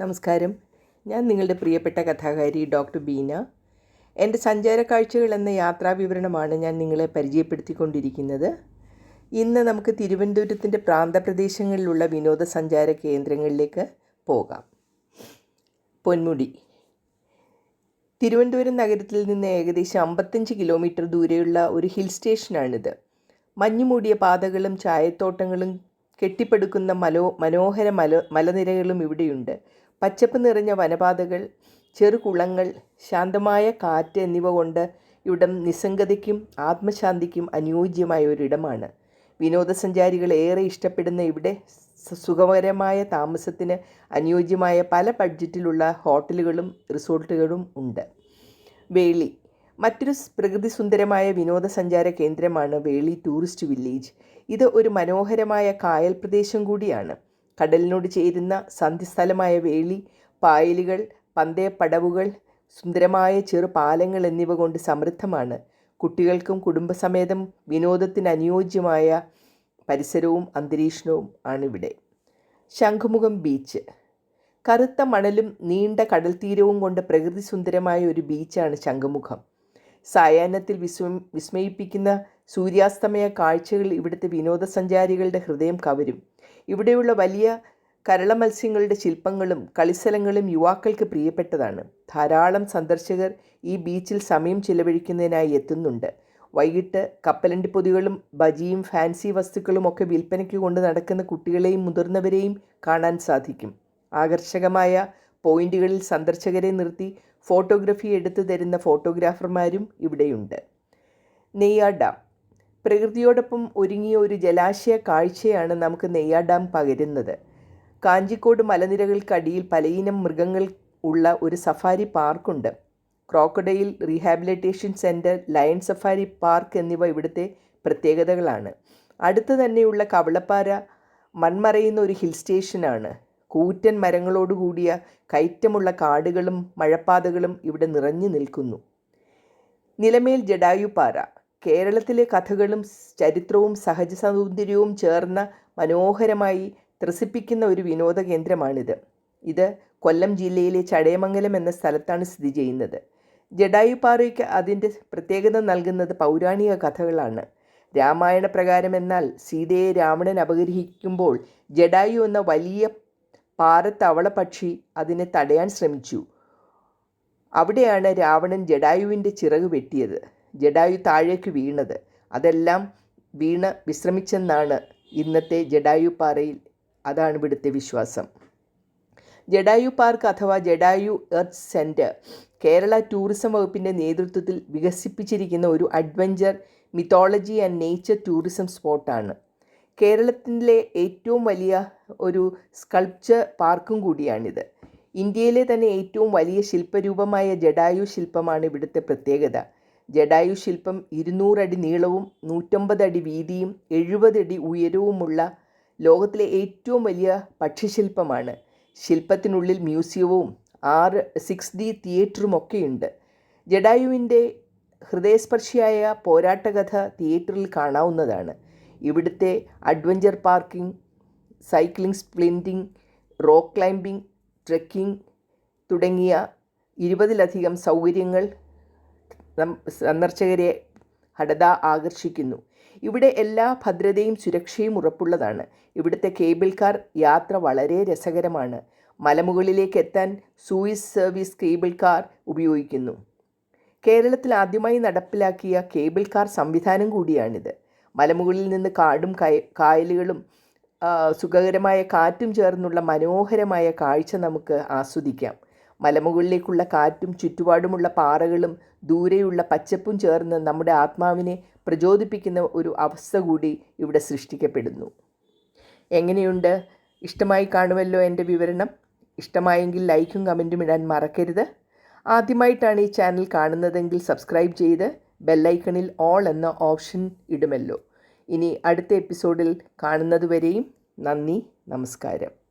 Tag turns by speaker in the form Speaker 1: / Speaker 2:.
Speaker 1: നമസ്കാരം. ഞാൻ നിങ്ങളുടെ പ്രിയപ്പെട്ട കഥാകാരി ഡോക്ടർ ബീന. എന്റെ സഞ്ചാര കാഴ്ചകൾ എന്ന യാത്രാ വിവരണമാണ് ഞാൻ നിങ്ങളെ പരിചയപ്പെടുത്തിക്കൊണ്ടിരിക്കുന്നത്. ഇന്ന് നമുക്ക് തിരുവനന്തപുരത്തിന്റെ പ്രാന്തപ്രദേശങ്ങളിലുള്ള വിനോദസഞ്ചാര കേന്ദ്രങ്ങളിലേക്ക് പോകാം. പൊന്മുടി. തിരുവനന്തപുരം നഗരത്തിൽ നിന്ന് ഏകദേശം അമ്പത്തഞ്ച് കിലോമീറ്റർ ദൂരെയുള്ള ഒരു ഹിൽ സ്റ്റേഷനാണിത്. മഞ്ഞുമൂടിയ പാതകളും ചായത്തോട്ടങ്ങളും കെട്ടിപ്പടുക്കുന്ന മലോ മനോഹര മല മലനിരകളും ഇവിടെയുണ്ട്. പച്ചപ്പ് നിറഞ്ഞ വനപാതകൾ ചെറുകുളങ്ങൾ ശാന്തമായ കാറ്റ് എന്നിവ കൊണ്ട് ഇവിടം നിസ്സംഗതയ്ക്കും ആത്മശാന്തിക്കും അനുയോജ്യമായ ഒരിടമാണ്. വിനോദസഞ്ചാരികൾ ഏറെ ഇഷ്ടപ്പെടുന്ന ഇവിടെ സുഖകരമായ താമസത്തിന് അനുയോജ്യമായ പല ബഡ്ജറ്റിലുള്ള ഹോട്ടലുകളും റിസോർട്ടുകളും ഉണ്ട്. വേളി. മറ്റൊരു പ്രകൃതി സുന്ദരമായ വിനോദസഞ്ചാര കേന്ദ്രമാണ് വേളി ടൂറിസ്റ്റ് വില്ലേജ്. ഇത് ഒരു മനോഹരമായ കായൽ പ്രദേശം കൂടിയാണ്. കടലിനോട് ചേരുന്ന സന്ധിസ്ഥലമായ വേളി പായലുകൾ പന്തയപ്പടവുകൾ സുന്ദരമായ ചെറു പാലങ്ങൾ എന്നിവ കൊണ്ട് സമൃദ്ധമാണ്. കുട്ടികൾക്കും കുടുംബസമേതം വിനോദത്തിന് അനുയോജ്യമായ പരിസരവും അന്തരീക്ഷവും ആണിവിടെ. ശംഖുമുഖം ബീച്ച്. കറുത്ത മണലും നീണ്ട കടൽത്തീരവും കൊണ്ട് പ്രകൃതി സുന്ദരമായ ഒരു ബീച്ചാണ് ശംഖുമുഖം. സായാഹ്നത്തിൽ വിസ്മ വിസ്മയിപ്പിക്കുന്ന സൂര്യാസ്തമയ കാഴ്ചകൾ ഇവിടുത്തെ വിനോദസഞ്ചാരികളുടെ ഹൃദയം കവരും. ഇവിടെയുള്ള വലിയ കരള മത്സ്യങ്ങളുടെ ശില്പങ്ങളും കളിസ്ഥലങ്ങളും യുവാക്കൾക്ക് പ്രിയപ്പെട്ടതാണ്. ധാരാളം സന്ദർശകർ ഈ ബീച്ചിൽ സമയം ചിലവഴിക്കുന്നതിനായി എത്തുന്നുണ്ട്. വൈകിട്ട് കപ്പലണ്ടി പൊതികളും ബജിയും ഫാൻസി വസ്തുക്കളും ഒക്കെ വിൽപ്പനയ്ക്ക് കൊണ്ട് നടക്കുന്ന കുട്ടികളെയും മുതിർന്നവരെയും കാണാൻ സാധിക്കും. ആകർഷകമായ പോയിന്റുകളിൽ സന്ദർശകരെ നിർത്തി ഫോട്ടോഗ്രഫി എടുത്തു തരുന്ന ഫോട്ടോഗ്രാഫർമാരും ഇവിടെയുണ്ട്. നെയ്യാർ ഡാം. പ്രകൃതിയോടൊപ്പം ഒരുങ്ങിയ ഒരു ജലാശയ കാഴ്ചയാണ് നമുക്ക് നെയ്യാർ ഡാം പകരുന്നത്. കാഞ്ചിക്കോട് മലനിരകൾക്കടിയിൽ പലയിനം മൃഗങ്ങൾ ഉള്ള ഒരു safari പാർക്കുണ്ട്. Crocodile rehabilitation centre lion safari park എന്നിവ ഇവിടുത്തെ പ്രത്യേകതകളാണ്. അടുത്ത് തന്നെയുള്ള കവളപ്പാറ മൺമറയുന്ന ഒരു ഹിൽ സ്റ്റേഷനാണ്. കൂറ്റൻ മരങ്ങളോടുകൂടിയ കയറ്റമുള്ള കാടുകളും മഴപ്പാതകളും ഇവിടെ നിറഞ്ഞു നിൽക്കുന്നു. നിലമേൽ ജഡായുപാറ കേരളത്തിലെ കഥകളും ചരിത്രവും സഹജ സൗന്ദര്യവും ചേർന്ന മനോഹരമായി ത്രസിപ്പിക്കുന്ന ഒരു വിനോദ കേന്ദ്രമാണിത്. ഇത് കൊല്ലം ജില്ലയിലെ ചടയമംഗലം എന്ന സ്ഥലത്താണ് സ്ഥിതി ചെയ്യുന്നത്. ജഡായുപാറയ്ക്ക് അതിന്റെ പ്രത്യേകത നൽകുന്നത് പൗരാണിക കഥകളാണ്. രാമായണ പ്രകാരം എന്നാൽ സീതയെ രാവണൻ അപഗ്രഹിക്കുമ്പോൾ ജഡായു എന്ന വലിയ പാറത്തവള പക്ഷി അതിനെ തടയാൻ ശ്രമിച്ചു. അവിടെയാണ് രാവണൻ ജഡായുവിന്റെ ചിറക് വെട്ടിയത്. ജഡായു താഴേക്ക് വീണത്. അതെല്ലാം വീണ് വിശ്രമിച്ചെന്നാണ് ഇന്നത്തെ ജഡായു പാറയിൽ അതാണ് ഇവിടുത്തെ വിശ്വാസം. ജഡായു പാർക്ക് അഥവാ Jatayu earth centre Kerala tourism വകുപ്പിന്റെ നേതൃത്വത്തിൽ വികസിപ്പിച്ചിരിക്കുന്ന ഒരു adventure mythology and nature tourism സ്പോട്ടാണ്. കേരളത്തിലെ ഏറ്റവും വലിയ ഒരു സ്കൾപ്ചർ പാർക്കും കൂടിയാണിത്. ഇന്ത്യയിലെ തന്നെ ഏറ്റവും വലിയ ശില്പരൂപമായ ജഡായു ശില്പമാണ് ഇവിടുത്തെ പ്രത്യേകത. ജഡായു ശില്പം ഇരുന്നൂറടി നീളവും നൂറ്റമ്പത് അടി വീതിയും എഴുപതടി ഉയരവുമുള്ള ലോകത്തിലെ ഏറ്റവും വലിയ പക്ഷിശില്പമാണ്. ശില്പത്തിനുള്ളിൽ മ്യൂസിയവും ആറ് സിക്സ് ഡി തിയേറ്ററും ഒക്കെയുണ്ട് ജഡായുവിന്റെ ഹൃദയസ്പർശിയായ പോരാട്ടകഥ തിയേറ്ററിൽ കാണാവുന്നതാണ്. ഇവിടുത്തെ അഡ്വഞ്ചർ പാർക്കിംഗ് സൈക്ലിംഗ് സ്പ്ലിന്റിംഗ് റോക്ക് ക്ലൈംബിംഗ് ട്രെക്കിംഗ് തുടങ്ങിയ ഇരുപതിലധികം സൗകര്യങ്ങൾ സന്ദർശകരെ ഹഠത ആകർഷിക്കുന്നു. ഇവിടെ എല്ലാ ഭദ്രതയും സുരക്ഷയും ഉറപ്പുള്ളതാണ്. ഇവിടുത്തെ കേബിൾ കാർ യാത്ര വളരെ രസകരമാണ്. മലമുകളിലേക്ക് എത്താൻ സൂയിസ് സർവീസ് കേബിൾ കാർ ഉപയോഗിക്കുന്നു. കേരളത്തിൽ ആദ്യമായി നടപ്പിലാക്കിയ കേബിൾ കാർ സംവിധാനം കൂടിയാണിത്. മലമുകളിൽ നിന്ന് കാടും കയ- കായലുകളും സുഖകരമായ കാറ്റും ചേർന്നുള്ള മനോഹരമായ കാഴ്ച നമുക്ക് ആസ്വദിക്കാം. മലമുകളിലേക്കുള്ള കാറ്റും ചുറ്റുപാടുമുള്ള പാറകളും ദൂരെയുള്ള പച്ചപ്പും ചേർന്ന് നമ്മുടെ ആത്മാവിനെ പ്രചോദിപ്പിക്കുന്ന ഒരു അവസ്ഥ കൂടി ഇവിടെ സൃഷ്ടിക്കപ്പെടുന്നു. എങ്ങനെയുണ്ട്? ഇഷ്ടമായി കാണുമല്ലോ എന്റെ വിവരണം? ഇഷ്ടമായെങ്കിൽ ലൈക്കും കമന്റും ഇടാൻ മറക്കരുത്. ആദ്യമായിട്ടാണ് ഈ ചാനൽ കാണുന്നതെങ്കിൽ സബ്സ്ക്രൈബ് ചെയ്ത് ബെല്ലൈക്കണിൽ ഓൾ എന്ന ഓപ്ഷൻ ഇടുമല്ലോ. ഇനി അടുത്ത എപ്പിസോഡിൽ കാണുന്നതുവരെയും നന്ദി നമസ്കാരം.